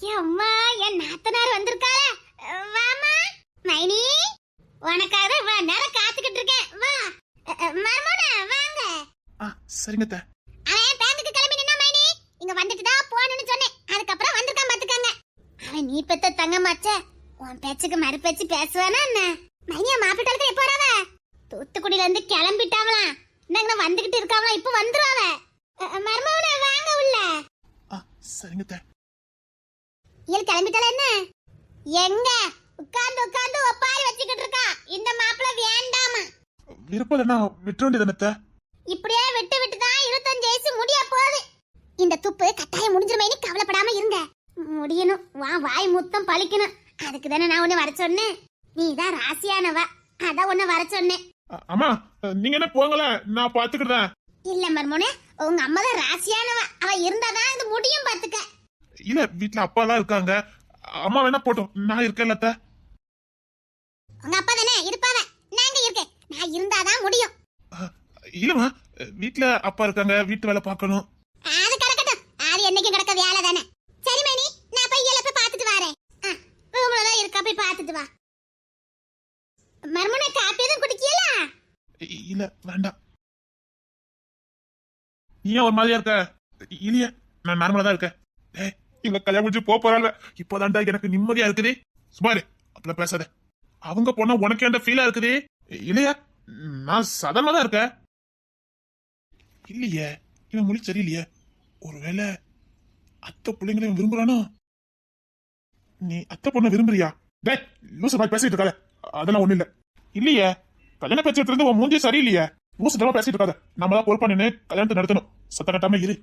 அம்மா என் நாத்தனார் வந்திருக்காள வாமா மைனி உனக்காக இவ்வளவு நேரம் காத்துக்கிட்டு இருக்கேன். வா. மர்மோன வாங்க. ஆ சரிங்க அத்தை. அவன் பேங்குக்கு கிளம்பி நின்னா மைனி. இங்க வந்துட்டு தான் போகணும்னு சொன்னேன். அதுக்கப்புறம் வந்திருக்கான் பாத்துக்கங்க. அவன் நீ பெத்த தங்கமாச்ச உன் பேச்சுக்கு மறு பேச்சு பேசுவானா என்ன? மைனியா மாப்பிட்டாளுக்கு எப்போ வராவ? தூத்துக்குடியில இருந்து கிளம்பிட்டாவலாம் இந்தாங்க வந்துகிட்டு இருக்காவலாம் இப்போ வந்துருவாவ மர்மோன வாங்க உள்ள. ஆ சரிங்க அத்தை. இயல் கிளம்பிட்டால என்ன? எங்க? உட்கார்ந்து உட்கார்ந்து ஒப்பாரி வச்சுக்கிட்டு இருக்கா. இந்த மாப்பிள்ள வேண்டாமா? விருப்பம் இல்லைன்னா விட்டுற வேண்டியதானே அத்தை? இப்படியே விட்டு விட்டு தான் இருபத்தஞ்சு வயசு முடிய போகுது. இந்த துப்பு கட்டாயம் முடிஞ்சிருமேனு கவலைப்படாம இருங்க. முடியணும். வா வாய் முத்தம் பழிக்கணும். அதுக்கு தானே நான் உன்னை வர சொன்னேன். நீ தான் ராசியானவ. அதான் உன்னை வர சொன்னேன். அம்மா நீங்க என்ன போங்களேன் நான் பாத்துக்கிறேன். இல்ல மர்மோனே உங்க அம்மா தான் ராசியானவ. அவ இருந்தாதான் இது முடியும் பாத்துக்க. இல்ல வீட்ல அப்பா எல்லாம் இருக்காங்க. அம்மா வேணா போட்டோம். நான் இருக்கேன்ல அத்தை. உங்க அப்பா தானே? இருப்பாவ. நாங்க இருக்கேன்? நான் இருந்தாதான் முடியும். இல்லம்மா வீட்ல அப்பா இருக்காங்க. வீட்டு வேலை பார்க்கணும். அது கிடக்கட்டும். அது என்னைக்கு கிடக்க வேலை தானே. சரி மணி நான் போய் இயல போய் பார்த்துட்டு வரேன். ரூம்ல தான் இருக்கா? போய் பார்த்துட்டு வா. மர்மனை காப்பி எதுவும் குடிக்கல இல்ல வேண்டாம். நீ ஏன் ஒரு மாதிரியா இருக்க? இல்லையே நான் நார்மலா தான் இருக்கேன். ஏய் கல்யாணம் முடிச்சு போக போறாள் இப்போதான்டா எனக்கு நிம்மதியா இருக்குது. சுமாரு அப்படிலாம் பேசாத. அவங்க போனா உனக்கு என்ன ஃபீலா இருக்குது? இல்லையா? நான் சதனமா தான் இருக்கேன். இல்லையே இவன் மொழி சரியில்லையே. ஒருவேளை அத்தை பிள்ளைங்களையும் விரும்புறானோ? நீ அத்தை பொண்ணை விரும்புறியா? டேய் லூசு மாதிரி பேசிட்டு இருக்காத. அதெல்லாம் ஒண்ணு இல்ல. இல்லையே கல்யாண பேசிட்டு இருந்து உன் மூஞ்சி சரியில்லையே. லூசு தரமா பேசிட்டு இருக்காத. நம்ம தான் பொறுப்பா நின்று கல்யாணத்தை நடத்தணும். சத்த கட்டாம இரு.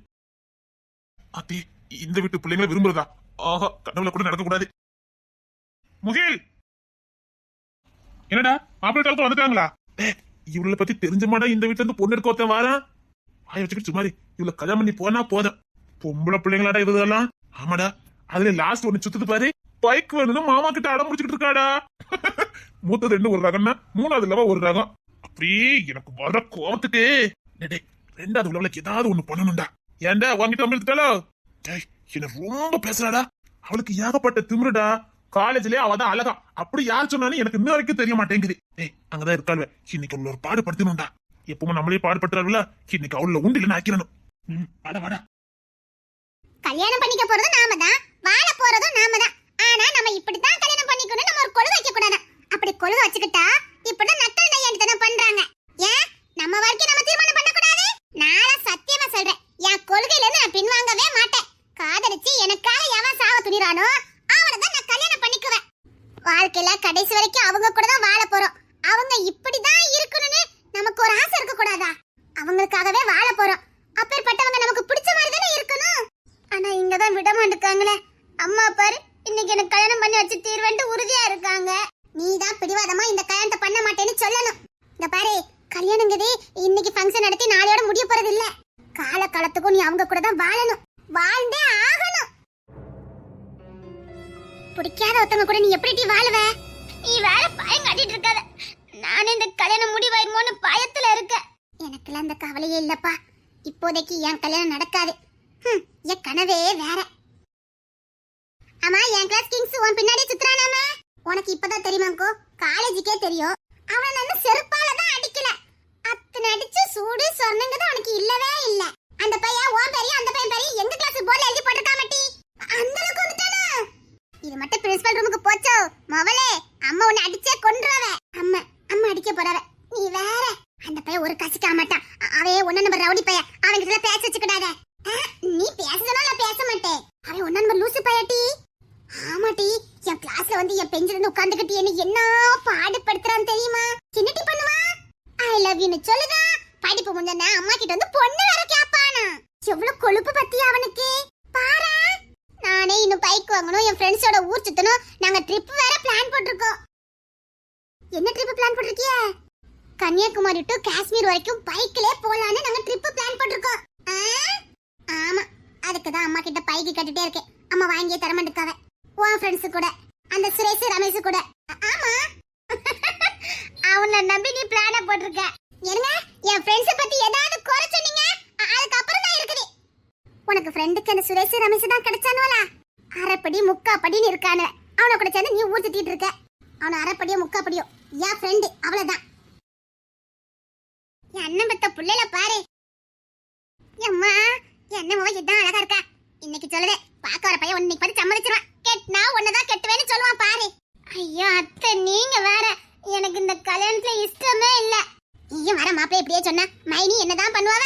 அப்படியே இந்த வீட்டு பிள்ளைங்களை விரும்புறதா? ஆஹா கனவுல கூட நடக்கக்கூடாது. முகில்! என்னடா மாப்பிள்ளை காலத்துல வந்துட்டாங்களா? இவளை பத்தி தெரிஞ்ச இந்த வீட்டுல இருந்து பொண்ணு எடுக்க ஒருத்தன் வாரான். வாய வச்சுக்கிட்டு சுமாரி இவள கல்யாணம் பண்ணி போனா போதும். பொம்பளை பிள்ளைங்களாடா இதுதெல்லாம் ஆமாடா அதுல லாஸ்ட் ஒண்ணு சுத்துது பாரு. பைக் வேணும்னு மாமா கிட்ட அடம் முடிச்சுட்டு இருக்காடா. மூத்தது ரெண்டு ஒரு ரகம்னா? மூணாவது இல்லாம ஒரு ரகம். அப்படியே எனக்கு வர கோபத்துக்கு டேய், ரெண்டாவது உள்ளவளுக்கு ஏதாவது ஒண்ணு பண்ணணும்டா. ஏன்டா வாங்கிட்டு வந்துட்டாலோ டேய் என்ன ரொம்ப பேசுறாடா. அவளுக்கு ஏகப்பட்ட திமிருடா. காலேஜ்லயே அவ தான் அழகா. அப்படி யார் சொன்னாலும் எனக்கு இன்ன வரைக்கும் தெரிய மாட்டேங்குது. ஏய் அங்கதான் இருக்காள் இன்னைக்கு அவள ஒரு பாடுபடுத்தணும்டா எப்பவும் நம்மளே பாடுபடுத்துறாள்ல இன்னைக்கு அவள உண்டில ஆக்கிறணும் ம், வாடா வாடா. கல்யாணம் பண்ணிக்க போறது நாம தான். வாழ போறதும் நாம தான். ஆனா நம்ம இப்படித்தான் கல்யாணம் பண்ணிக்கணும் நம்ம ஒரு கொழு வைக்க கூடாது அப்படி கொழுது வச்சுக்கிட்டா இப்படிதான் நக்கல் நையாண்டித்தனம் பண்றாங்க. ஏன்? நம்ம வாழ்க்கை நம்ம தீர்மானம் பண்ண கூடாது நான் சத்தியமா சொல்றேன். என் கொள்கையில இருந்து நான் பின்வாங்கவே மாட்டேன். காதலிச்சு எனக்காக எவன் சாவ துணிறானோ அவனை தான் நான் கல்யாணம் பண்ணிக்குவேன். வாழ்க்கையில கடைசி வரைக்கும் அவங்க கூட தான் வாழ போறோம். அவங்க இப்படிதான் இருக்கணும்னு நமக்கு ஒரு ஆசை இருக்க கூடாதா? அவங்களுக்காகவே வாழ போறோம். அப்பேற்பட்டவங்க நமக்கு பிடிச்ச மாதிரி தானே இருக்கணும். ஆனா இங்க தான் விட மாட்டுக்காங்களே அம்மா பாரு இன்னைக்கு எனக்கு கல்யாணம் பண்ணி வச்சு தீர்வேன்ட்டு உறுதியா இருக்காங்க. நீ தான் பிடிவாதமா இந்த கல்யாணத்தை பண்ண மாட்டேன்னு சொல்லணும். இந்த பாரு கல்யாணங்கிறது இன்னைக்கு ஃபங்க்ஷன் நடத்தி நாளையோட முடிய போறது இல்ல காலக்காலத்துக்கும் நீ அவங்க கூட தான் வாழணும். வாழ்ந்தே ஆகணும். பிடிக்காத ஒருத்தவங்க கூட நீ எப்படி வாழுவ? நீ வேற பயம் காட்டிட்டு இருக்காத. நானே இந்த கல்யாணம் முடிவாயிருமோன்னு பயத்துல இருக்க எனக்குலாம் அந்த கவலையே இல்லப்பா. இப்போதைக்கு என் கல்யாணம் நடக்காது. ஹம், என் கனவே வேற. ஆமா என் கிளாஸ் கிங்ஸ் உன் பின்னாடி சுத்துறானாமே. உனக்கு இப்பதான் தெரியுமாக்கோ காலேஜுக்கே தெரியும். அவன் நான் செருப்பால தான் அடிக்கல. அத்தனை அடிச்சு சூடு சொன்னங்கிறது அவனுக்கு இல்லவே இல்ல. அந்த பையன் உன் பெரிய அந்த பையன் பெரிய எங்க கிளாஸ் போர்ட்ல எழுதி போட்டிருக்கா மட்டி? அந்த அளவுக்கு வந்துட்டானா? இது மட்டும் பிரின்சிபல் ரூமுக்கு போச்சோ? மவளே அம்மா உன்னை அடிச்சே கொன்றுவ. அம்மா அம்மா அடிக்க போறவ. நீ வேற. அந்த பையன் ஒரு கசிக்க மாட்டான் அவே ஒன்னு நம்பர் ரவுடி பையன் அவன் கிட்ட பேச வச்சுக்கிடாத ஆ, நீ பேசுறதுனா நான் பேச மாட்டேன் அவன் ஒன்ன நம்பர் லூசு பையட்டி ஆமாட்டி என் கிளாஸ்ல வந்து என் பெஞ்சில இருந்து உட்கார்ந்துகிட்டு என்ன என்ன பாடுபடுத்துறான் தெரியுமா என்னட்டி பண்ணுவா ஐ லவ் யூன்னு சொல்லுதா படிப்பு முன்னே அம்மா கிட்ட வந்து பொண்ணு வேற கேப்பானா எவ்வளவு கொழுப்பு பத்தி அவனுக்கு பாரா நானே இன்னும் பைக் வாங்கணும் என் ஃப்ரெண்ட்ஸோட ஊர் சுத்தணும் நாங்க ட்ரிப் வேற பிளான் போட்டிருக்கோம் என்ன ட்ரிப் பிளான் போட்டிருக்கிய கன்னியாகுமரி டு காஷ்மீர் வரைக்கும் பைக்கிலே போலான்னு நாங்க ட்ரிப் பிளான் பண்ணிருக்கோம் ஆ? ஆமா. அதுக்கு தான் அம்மா கிட்ட பைக்கு கட்டிட்டே இருக்கேன். அம்மா வாங்கியே தர மாட்டேக்காவ உன் ஃப்ரெண்ட்ஸ் கூட. அந்த சுரேஷ் ரமேஷ் கூட. ஆமா. அவனை நம்பி நீ பிளான போட்டிருக்க. என்னங்க? என் ஃப்ரெண்ட்ஸ் பத்தி ஏதாவது குறை சொன்னீங்க? அதுக்கப்புறம் அதுக்கு அப்புறம் தான் இருக்குது. உனக்கு ஃப்ரெண்டுக்கு அந்த சுரேஷ் ரமேஷ் தான் கிடைச்சானுவலா? அரைப்படி அரைப்படி முக்காப்படின்னு இருக்கானு. அவனை கூட சேர்ந்து நீ ஊர் சுத்திட்டு இருக்க. அவன அரைப்படியோ முக்காப்படியோ. என் ஃப்ரெண்டு அவ்வளவுதான். என் அண்ணன் பெத்த புள்ளைல பாரு. அம்மா என்னமோ இதான் அழகா இருக்கா. இன்னைக்கு சொல்லுதே பார்க்க வர பையன் இன்னைக்கு பார்த்து சம்மதிச்சிருவான். கெட்னா ஒன்னதான் கெட்டுவேன்னு சொல்லுவான் பாரு. ஐயோ அத்தை நீங்க வேற. எனக்கு இந்த கல்யாணத்துல இஷ்டமே இல்ல. நீயும் வர மாப்பிள்ளை இப்படியே சொன்னா மைனி என்னதான் பண்ணுவாவ?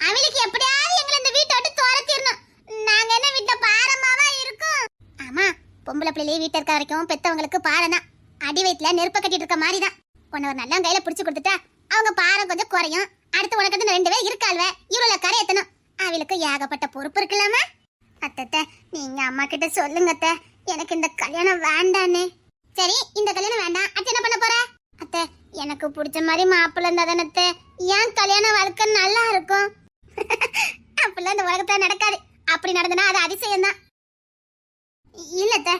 அவளுக்கு எப்படியாவது எங்களை இந்த வீட்டை விட்டு துரத்திடணும். நாங்க என்ன வீட்டை பாரமாவா இருக்கும்? ஆமா பொம்பளை பிள்ளையே வீட்டை இருக்க வரைக்கும் பெத்தவங்களுக்கு பாரம் தான் அடி வயிற்றுல நெருப்ப கட்டிட்டு இருக்க மாதிரி தான் உன்னை ஒரு நல்ல கையில பிடிச்சு கொடுத்துட்டா அவங்க பாரம் கொஞ்சம் குறையும். அடுத்து உனக்கு வந்து ரெண்டு பேர் இருக்காள்வ இவ்வளோ கரை எத்தணும் அவளுக்கு ஏகப்பட்ட பொறுப்பு இருக்கலாமா அத்தத்த நீங்க அம்மா கிட்ட சொல்லுங்கத்த எனக்கு இந்த கல்யாணம் வேண்டான்னு சரி இந்த கல்யாணம் வேண்டாம். அத்தை என்ன பண்ண போற? அத்தை எனக்கு பிடிச்ச மாதிரி மாப்பிள்ள இருந்தா தானே ஏன் கல்யாண வாழ்க்கை நல்லா இருக்கும்? அப்படிலாம் இந்த உலகத்துல நடக்காது. அப்படி நடந்தனா அது அதிசயம் தான் இல்லத்த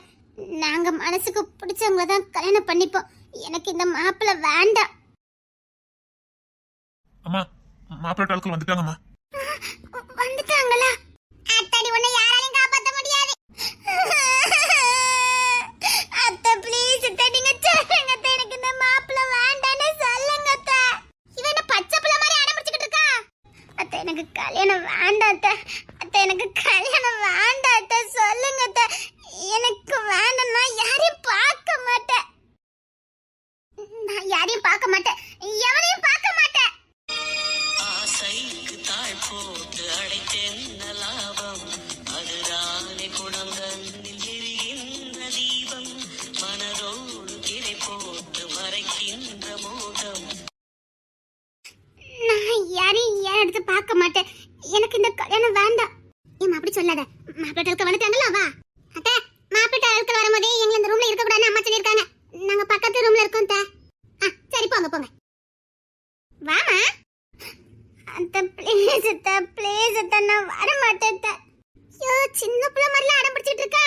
நாங்க மனசுக்கு பிடிச்சவங்கள தான் கல்யாணம் பண்ணிப்போம். எனக்கு இந்த மாப்பிள்ளை வேண்டாம். அம்மா மாப்பிள்ளை ஆட்கள் வந்துட்டாங்கம்மா. Yeah. அத்தை ப்ளீஸ் அத்தை ப்ளீஸ் அத்தை நான் வர மாட்டேன் ஐயோ சின்ன பிள்ளை மாதிரிலாம் அடம் பிடிச்சிட்டு இருக்கா?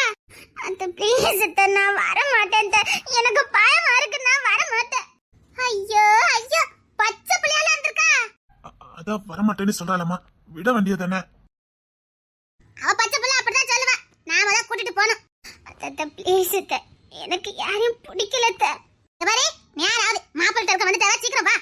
அத்தை ப்ளீஸ் அத்தை நான் வர மாட்டேன் எனக்கு பயமா இருக்கு நான் வர மாட்டேன் ஐயோ ஐயோ பச்சை பிள்ளையால இருந்திருக்கா அ- அதான் வரமாட்டேன்னு சொல்றாளம்மா. விட வேண்டியதானே அவ பச்சை பிள்ளை அப்படிதான் சொல்லுவா. நாம தான் கூட்டிட்டு போனோம் அத்த ப்ளீஸ் அத்த. எனக்கு யாரையும் பிடிக்கல அத்த. பாரு நேராவது மாப்பிள்ளை இருக்க வந்துட்டாவா சீக்கிரம் வா.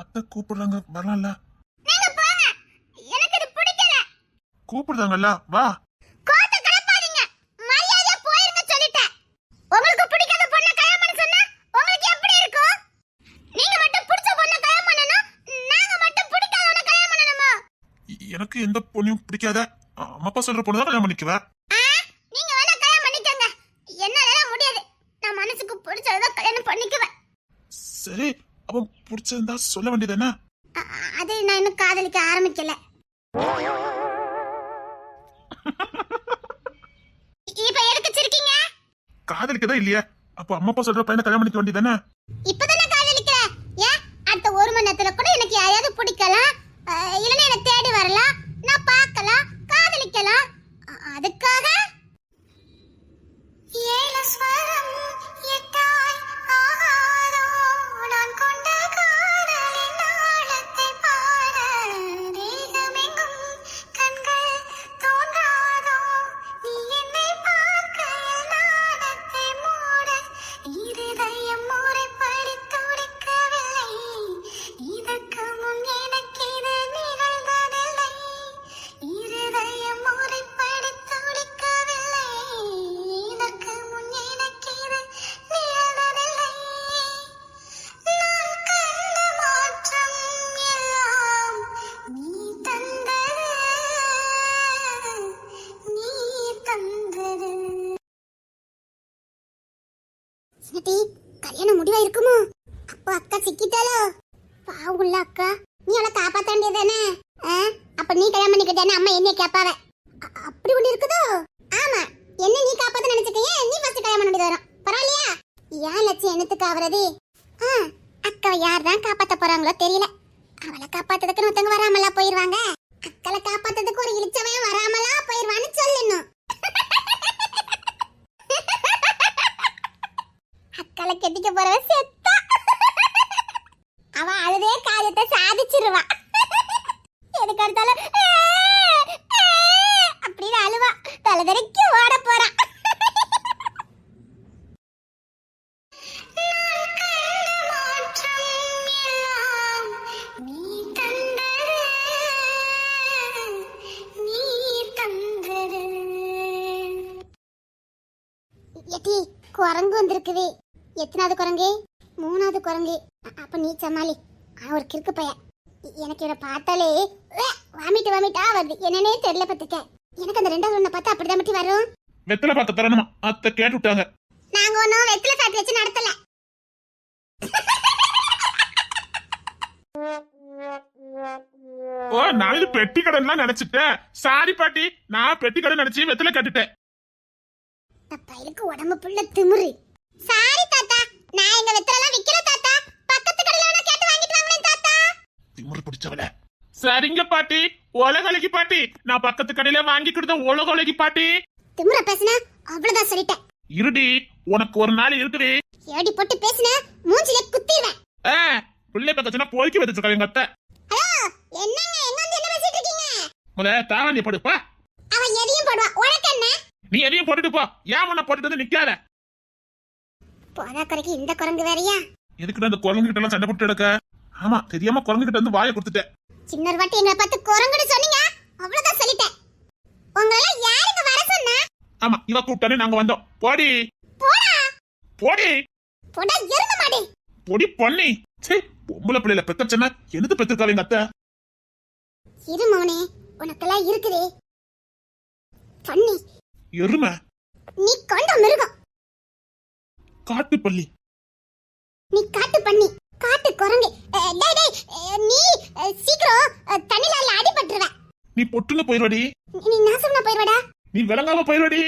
அத்தை கூப்பிடுறாங்க வரலாம்ல. கூப்பிடுறாங்கல்ல வா கோத்த கலப்பாதீங்க மரியாதையா போயிருங்க சொல்லிட்டேன் உங்களுக்கு பிடிக்காத பொண்ணை கல்யாணம் பண்ண சொன்னா உங்களுக்கு எப்படி இருக்கும் நீங்க மட்டும் பிடிச்ச பொண்ணை கல்யாணம் பண்ணணும் நாங்க மட்டும் பிடிக்காதவனை கல்யாணம் பண்ணணுமா எ- எனக்கு எந்த பொண்ணையும் பிடிக்காத. அம்மா அப்பா சொல்ற பொண்ணு தான் கல்யாணம் பண்ணிக்குவேன் ஆ, நீங்க வேணா கல்யாணம் பண்ணிக்கோங்க. என்னால முடியாது. நான் மனசுக்கு பிடிச்சதான் கல்யாணம் பண்ணிக்குவேன். சரி அவன் பிடிச்சிருந்தா சொல்ல வேண்டியதானே அ- அது நான் இன்னும் காதலிக்க ஆரம்பிக்கல. இப்ப எதுக்கு சிரிக்கீங்க? காதலிக்கதான் இல்லையே? அப்போ அம்மா அப்பா சொல்ற பையனை கல்யாணம் பண்ணிக்க வேண்டியதானே இப்பதானே காதலிக்கிற? ஏன் அடுத்த ஒரு மணி நேரத்துல கூட எனக்கு யாரையாவது பிடிக்கலாம்? இல்லைன்னா என்னை தேடி வரலாம்? பார்க்கலாம் காதலிக்கலாம். அ- அதுக்காக? ஏலஸ்வரம் எட்டாய் ஆகாதோ நான் கொண்ட சினட்டி கல்யாணம் முடிவா இருக்குமோ அப்போ அக்கா சிக்கிட்டாலோ பாவுள்ள அக்கா நீ அவளை காப்பாத்த வேண்டியதானே அப்ப நீ கல்யாணம் பண்ணிக்கிட்டானே அம்மா என்னைய கேப்பாவ. அப்படி ஒண்ணு இருக்குதோ? ஆமா என்ன நீ காப்பாத்த நினைச்சுக்கையே நீ ஃபர்ஸ்ட் கல்யாணம் பண்ண வேண்டியது வரும். பரவாயில்லையா? ஏன் லட்சியம் என்னத்துக்கு ஆவறது? ஆ, அக்கா அக்காவை யார் தான் காப்பாத்த போறாங்களோ தெரியல. அவளை காப்பாத்ததுக்கு ஒருத்தவங்க வராமலா போயிருவாங்க. அக்களை காப்பாத்ததுக்கு ஒரு இழிச்சவன் வராமலா போயிருவான்னு சொல்லணும். அக்களை கெட்டிக்க போறவ செத்தா. அவ அழுதே காரியத்தை சாதிச்சிருவா. எனக்கு அடுத்தால அப்படின்னு அழுவா. தலைதறிக்கு ஓட போறா. குரங்கு வந்திருக்குது. எத்தனாவது குரங்கு? மூணாவது குரங்கு. அப்ப நீ சமாளி. அவன் ஒரு கிறுக்கு பையன். எனக்கு இவனை பார்த்தாலே வாமிட்டு வாமிட்டா வருது. என்னன்னே தெரியல பத்துக்க எனக்கு அந்த ரெண்டாவது ஒண்ணு பார்த்தா அப்படிதான் மட்டும் வரும். வெத்தலை பார்க்க தரணுமா? அத்தை கேட்டு விட்டாங்க நாங்க ஒன்னும் வெத்தில ஃபேக்டரி வச்சு நடத்தல. ஓ நான் இது பெட்டி கடைலாம் நினைச்சிட்டேன். சாரி பாட்டி. நான் பெட்டி கடை நினைச்சு வெத்தலை கட்டுட்டேன். இந்த பையலுக்கு உடம்பு புள்ள திமிரு. சாரி நான் எங்க வெத்திலாம் விக்கிற தாத்தா. பக்கத்து கடையில வேணா கேட்டு வாங்கிட்டு வாங்களேன் தாத்தா. திமிரு பிடிச்சவள. சரிங்க பாட்டி. உலகொலைக்கு பாட்டி. நான் பக்கத்து கடையில வாங்கி கொடுத்த உலகொலைக்கு பாட்டி. திமிர பேசுன அவ்வளவுதான் சொல்லிட்டேன். இருடி உனக்கு ஒரு நாள் இருக்குது ஏடி போட்டு பேசுன மூஞ்சில குத்திடுவேன் ஆ, பிள்ளை பக்கத்துனா போய்க்கு வச்சுருக்கா எங்க அத்தை. ஹலோ என்னங்க எங்க வந்து என்ன பேசிட்டு இருக்கீங்க? முத தாவணி படுப்பா அவ எதையும் போடுவா. உனக்கு என்ன? நீ எதையும் போட்டுட்டு போ. ஏன் உன்னை போட்டுட்டு வந்து நிக்காத? போதா குறைக்கு இந்த குரங்கு வேறயா? எதுக்குடா அந்த குரங்கு கிட்ட எல்லாம் சண்டை போட்டு எடுக்க ஆமா தெரியாம குரங்கு கிட்ட வந்து வாயை கொடுத்துட்டேன். சின்ன ஒரு வாட்டி எங்களை பார்த்து குரங்குன்னு சொன்னீங்க? அவ்வளவுதான் சொல்லிட்டேன். உங்களை யாருங்க வர சொன்னா? ஆமா இவ கூப்பிட்டானே நாங்க வந்தோம். போடி. போடா. போடி. போடா எருங்க மாடி. பொடி பொண்ணி சே பொம்பளை பிள்ளைல பெத்தச்சனா என்னது பெத்திருக்காவ எங்க அத்தை? இரு மௌனே உனக்கெல்லாம் இருக்குதே. பண்ணி எருமை. நீ கொண்ட மிருகம். காட்டுப்பள்ளி நீ காட்டு பண்ணி காட்டு குரங்கு. அஹ், டேய் டேய் அஹ், நீ அஹ், சீக்கிரம் அஹ், தண்ணில அடிபட்டுருவ. நீ பொட்டுன்னு போயிடுவடி நீ நாசம்னா போயிடுவடா நீ விளங்காம போயிடுவடி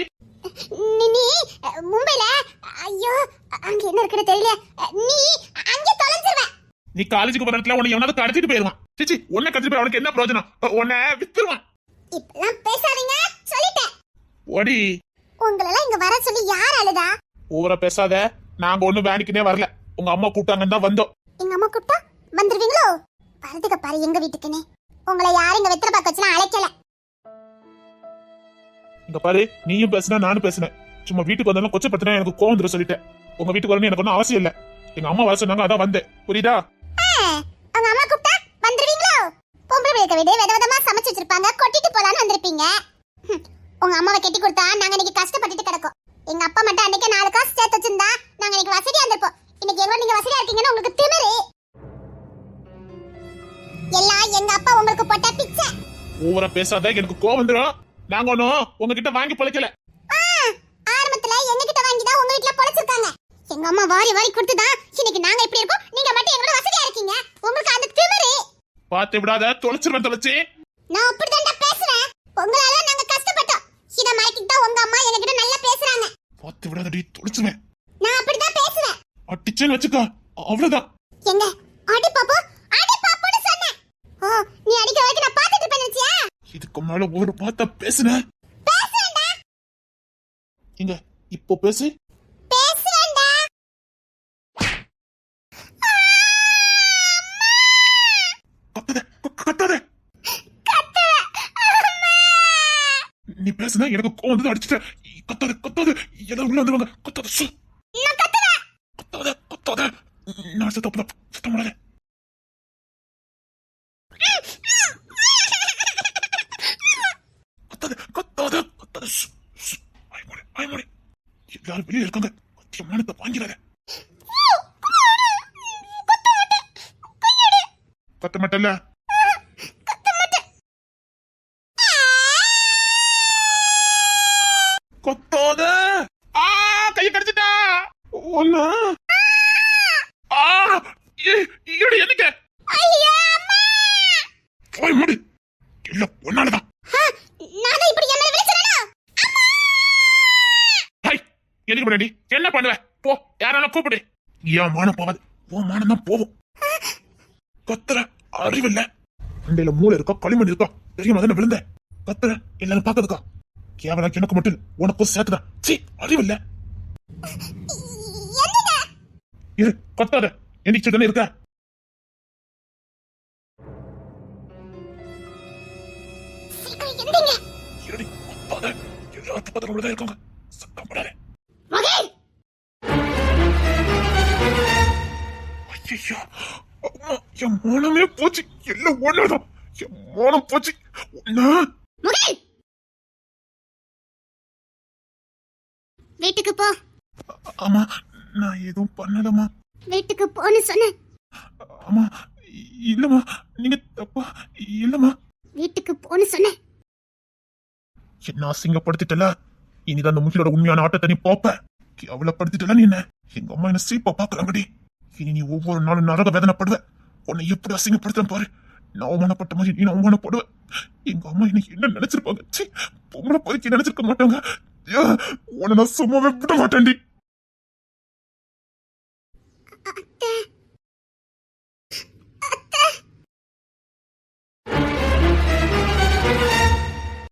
நீ நீ அஹ், மும்பைல ஐயோ அங்க என்ன இருக்குன்னு தெரியல. அஹ், நீ அங்கே தொலைஞ்சிருவ. நீ காலேஜுக்கு போற இடத்துல உன்னை எவனாவது கடத்திட்டு போயிருவான். சிச்சி உன்னை கடத்திட்டு போய் அவனுக்கு என்ன பிரயோஜனம்? அஹ், உன்னை வித்துருவான். இப்பெல்லாம் பேசாதீங்க சொல்லிட்டேன். ஓடி. உங்களெல்லாம் இங்க வர சொல்லி யார் அழுதா? ஓவரா பேசாத. நாங்க ஒண்ணு வேணிக்குனே வரல. உங்க அம்மா கூப்பிட்டாங்கன்னு தான் வந்தோம். எங்க அம்மா கூப்பிட்டா? வந்துருவீங்களோ? வரதுக்கு பாரு எங்க வீட்டுக்குன்னு. உங்களை யாரும் இங்க வெத்தலை பார்க்க வச்சுலாம் அழைக்கல. இங்க பாரு நீயும் பேசுன நானும் பேசினேன். சும்மா வீட்டுக்கு வந்தாலும் கொச்சப்படுத்தினா எனக்கு கோவம் வந்துடும் சொல்லிட்டேன் உங்க வீட்டுக்கு வரணும் எனக்கு ஒன்றும் அவசியம் இல்ல. எங்க அம்மா வர சொன்னாங்க அதான் வந்தேன். புரியுதா? உங்க அம்மா கூப்பிட்டா? வந்துருவீங்களோ? பொம்பளை பிள்ளைக்க விட வித விதமா சமைச்சு வச்சிருப்பாங்க. கொட்டிட்டு போலான்னு வந்திருப்பீங்க. உங்க அம்மாவை கட்டி கொடுத்தா நாங்க இன்னைக்கு கஷ்டப்பட்டுட்டு கிடக்கோம். எங்க அப்பா மட்டும் அன்னைக்கு நாலு காசு சேர்த்து வச்சிருந்தா நாங்க இன்னைக்கு வசதியா இருந்திருப்போம். இன்னைக்கு எவ்வளவு நீங்க வசதியா இருக்கீங்கன்னு உங்களுக்கு திமிரு. எல்லாம் எங்க அப்பா உங்களுக்கு போட்ட பிச்சை. ஓவரா பேசாத எனக்கு கோவம் வந்துடும் நாங்க ஒன்றும் உங்ககிட்ட வாங்கி பழைக்கல. ஆ, ஆரம்பத்துல எங்ககிட்ட வாங்கி தான் உங்க வீட்ல பொழைச்சிருக்காங்க. எங்க அம்மா வாரி வாரி கொடுத்துதான் இன்னைக்கு நாங்க இப்படி இருக்கோம். நீங்க மட்டும் எங்களோட வசதியா இருக்கீங்க. உங்களுக்கு அந்த திமிரு. பார்த்து விடாத தொலைச்சிருவேன் தொலைச்சி. நான் அப்படிதான்டா பேசுறேன். உங்களால நாங்க கஷ்டப்பட்டோம். இத மறைக்கிட்டு உங்க அம்மா என்கிட்ட நல்லா பேசுறாங்க. பார்த்து விடாதடி தொலைச்சுவேன் நான் அப்படிதான் பேசுவேன். அடிச்சேன்னு வச்சுக்கோ அவ்வளவுதான். எங்க? அடி பாப்பு அடி பாப்புன்னு சொன்னேன். ஓ நீ அடிக்கிற வரைக்கும் நான் பாத்துட்டு இருப்பேன் நினைச்சியா? இதுக்கு மேல ஒரு பார்த்தா பேசுன. பேசுவேன்டா இங்க இப்போ பேசு. பேசுவேன்டா கத்தாத கத்தாத. நீ பேசுன எனக்கு கோவம் வந்து அடிச்சுட்ட கத்தாத கத்தாத எல்லாரும் உள்ள வந்துருவாங்க கத்தாத சு. நான் கத்துவேன் கத்தாத கத்தாத நான் சத்தம் சத்தம் பண்ணாத கத்தாத கத்தாத கத்தாத சு சு. ஐமோடி ஐமோடி எல்லாரும் வெளியே இருக்காங்க. சத்தியமானத்தை வாங்கிறாத கத்த மாட்டல கொத்தாத ஆ கைய கடிச்சிட்டா ஒண்ணு ஆ ஏ இடி என்னங்க ஐயா அம்மா போய் மூடு இல்ல ஹாய் எதுக்கு பண்ணி என்ன பண்ணுவ? போ யாராலும் கூப்பிடு. என் மானம் போவாது உன் மானம் தான் போகும். கத்துற அறிவில்ல. அண்டையில மூளை இருக்கா களிமண் இருக்கா? தெரியாம தானே விழுந்தேன் கத்துற எல்லாரும் பாக்குறதுக்கா கேவலம் எனக்கு மட்டும் உனக்கும் சேர்த்துதான் சீ அறிவில்ல. இரு கத்தாத. எந்திரிச்சு தானே இருக்க? இருடி கத்தாத இருக்காங்க. சத்தம் போடாத. ஐயோ அம்மா என் மானமே போச்சு. எல்லாம் ஒண்ணுதான் என் மானம் போச்சு. ஒண்ணு. வீட்டுக்கு போ. ஆமா நான் எதுவும் பண்ணலமா வீட்டுக்கு போன்னு சொன்னேன். ஆமா இல்லம்மா. நீங்க தப்பா இல்லம்மா. வீட்டுக்கு போன்னு சொன்னேன். என்ன அசிங்கப்படுத்திட்டல? இனிதான் அந்த முகிலோட உண்மையான ஆட்டத்தை நீ பாப்ப. கேவலப்படுத்திட்டல நீ என்ன? எங்க அம்மா என்ன சீப்பா பாக்குறாங்கடி. இனி நீ ஒவ்வொரு நாளும் நரக வேதனைப்படுவ. உன்னை எப்படி அசிங்கப்படுத்துறேன் பாரு. நான் அவமானப்பட்ட மாதிரி நீ அவமானப்படுவேன் எங்க அம்மா என்ன என்ன நினைச்சிருப்பாங்க? சி பொம்பளை போய்க்கு நினைச்சிருக்க மாட்டாங்க. உன்னை நான் சும்மாவே விட மாட்டேன்டி.